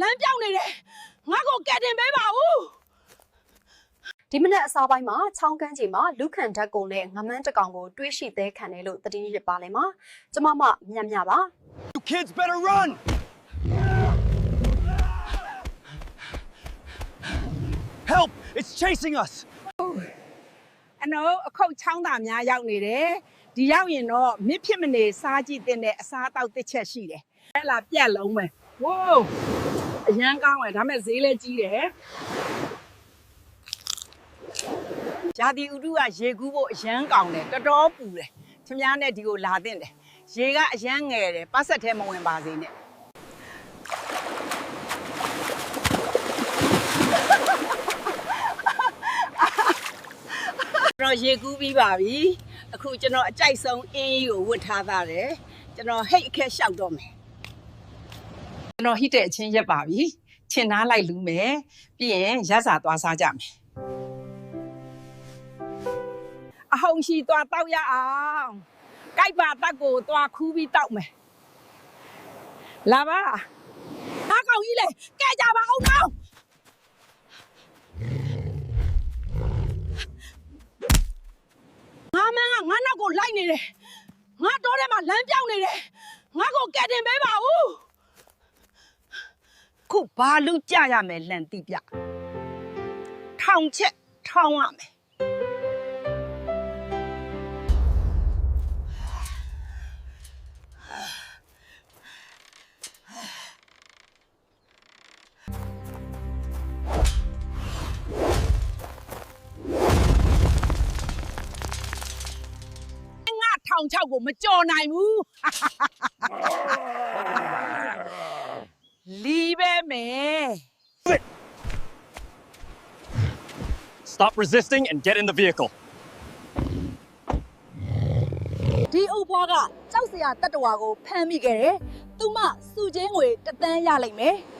လမ်းပြောင်းနေတယ်ငါ့ကိုကယ်တင်ပေးပါဦးဒီမနက်အစားပိုင်းမှာချောင်းကန်းကြီးမှာလူခန်ဓာတ်ကုန်နဲ့ငမန်းတစ်ကောင်ကိုတွေးရှိသေးခံတယ်လို့သတင်းရစ်ပါလဲမှာကျမမမြတ်မြပါ You kids better run! Help! It's chasing us! အနော်အခုတ်ချောင်းသားများရောက်နေတယ်ဒီရောက်ရင်တော့မြစ်ဖြစ်မနေစားကြည့်တဲ့အစားအသောက်တစ်ချက်ရှိတယ်အဲ့လာပြက်လုံးမယ် ဝိုးအရန်ကောင်းတယ်ဒါမဲ့ဈေးလဲကြီးတယ်ဂျာတီဥတုကရေကူးဖို့အရန်ကောင်းတယ်တော်တော်ပူတယ်ချမ ्या နဲ့ဒီကိုလာတဲ့တယ်ရေကအရန်ငယ်တယ်ပတ်ဆက်ထဲမဝင်ပါစေနဲ့ကျွန်တော်ရေကူးပြီးပါပြီအခုကျွန်တော်အကြိုက်ဆုံးအင်းကြီးကိုဝတ်ထားသားတယ်ကျွန်တော်ဟိတ်အခက်လျှောက်တော့မယ် ကျွန်တော်ဟိတ်တဲ့အချင်းရက်ပါပြီချင်သားလိုက်လူမယ်ပြီးရင်ရက်စာသွားစားကြမယ်အဟုန်ရှိသွားတောက်ရအောင်ကြိုက်ပါတက်ကိုသွားခူးပြီးတောက်မယ်လာပါဟာကောင်ကြီးလေကဲကြပါအောင်တော့ငါမန်းကငါနောက်ကိုလိုက်နေတယ်ငါတော့ထဲမှာလမ်းပြောင်းနေတယ်ငါကိုကယ်တင်ပေးပါဦး ခုဘာလူကြရမယ်လန်တိပြထောင်ချက်ထောင်ရမယ်ငါထောင်ချောက်ကိုမကြော်နိုင်ဘူးလီပဲမယ် Stop resisting and get in the vehicle. ဒီအုပ်ဘွားကကြောက်စရာတတ္တဝါကိုဖမ်းမိခဲ့တယ်။သူမစုချင်းငွေတသန်းရလိမ့်မယ်။